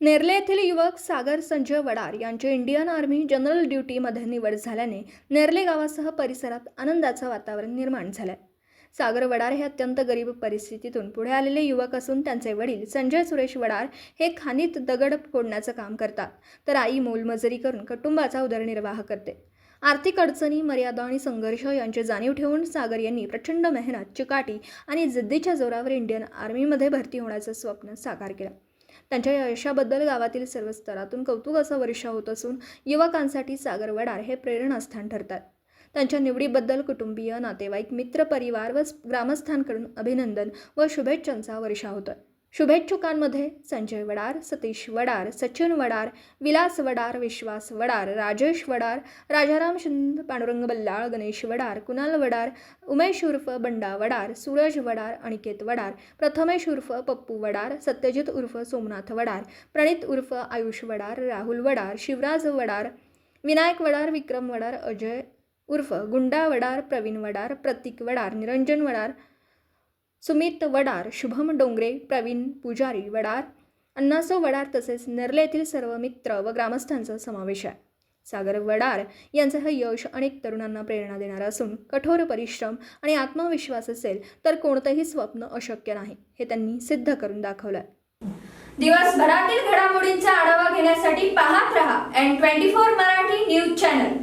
नेरले येथील युवक सागर संजय वडार यांची इंडियन आर्मी जनरल ड्युटीमध्ये निवड झाल्याने नेरले गावासह परिसरात आनंदाचं वातावरण निर्माण झालंय. सागर वडार हे अत्यंत गरीब परिस्थितीतून पुढे आलेले युवक असून त्यांचे वडील संजय सुरेश वडार हे खाणीत दगड फोडण्याचं काम करतात तर आई मोलमजुरी करून कुटुंबाचा उदरनिर्वाह करते. आर्थिक अडचणी मर्यादा आणि संघर्ष यांची जाणीव ठेवून सागर यांनी प्रचंड मेहनत चिकाटी आणि जिद्दीच्या जोरावर इंडियन आर्मीमध्ये भरती होण्याचं स्वप्न साकार केलं. त्यांच्या या यशाबद्दल गावातील सर्व स्तरातून कौतुक असा वर्षा होत असून युवकांसाठी सागर वडार हे प्रेरणास्थान ठरतात. त्यांच्या निवडीबद्दल कुटुंबीय नातेवाईक मित्र परिवार व ग्रामस्थांकडून अभिनंदन व शुभेच्छांचा वर्षा होतोय शुभेच्छुकांमध्ये संजय वडार सतीश वडार सचिन वडार विलास वडार विश्वास वडार राजेश वडार राजाराम शिंद पांडुरंग बल्लाळ गणेश वडार कुणाल वडार उमेश उर्फ बंडा वडार सूरज वडार अनिकेत वडार प्रथमेश उर्फ पप्पू वडार सत्यजित उर्फ सोमनाथ वडार प्रणित उर्फ आयुष वडार राहुल वडार शिवराज वडार विनायक वडार विक्रम वडार अजय उर्फ गुंडा वडार प्रवीण वडार प्रतीक वडार निरंजन वडार सुमित वडार शुभम डोंगरे प्रवीण पुजारी वडार अण्णासो वडार तसेच नेरले येथील सर्व मित्र व ग्रामस्थांचा समावेश आहे. सागर वडार यांचं हे यश अनेक तरुणांना प्रेरणा देणारं असून कठोर परिश्रम आणि आत्मविश्वास असेल तर कोणतंही स्वप्न अशक्य नाही हे त्यांनी सिद्ध करून दाखवलं दिवसभरातील घडामोडींचा आढावा घेण्यासाठी पाहत रहा N twenty four Marathi news channel.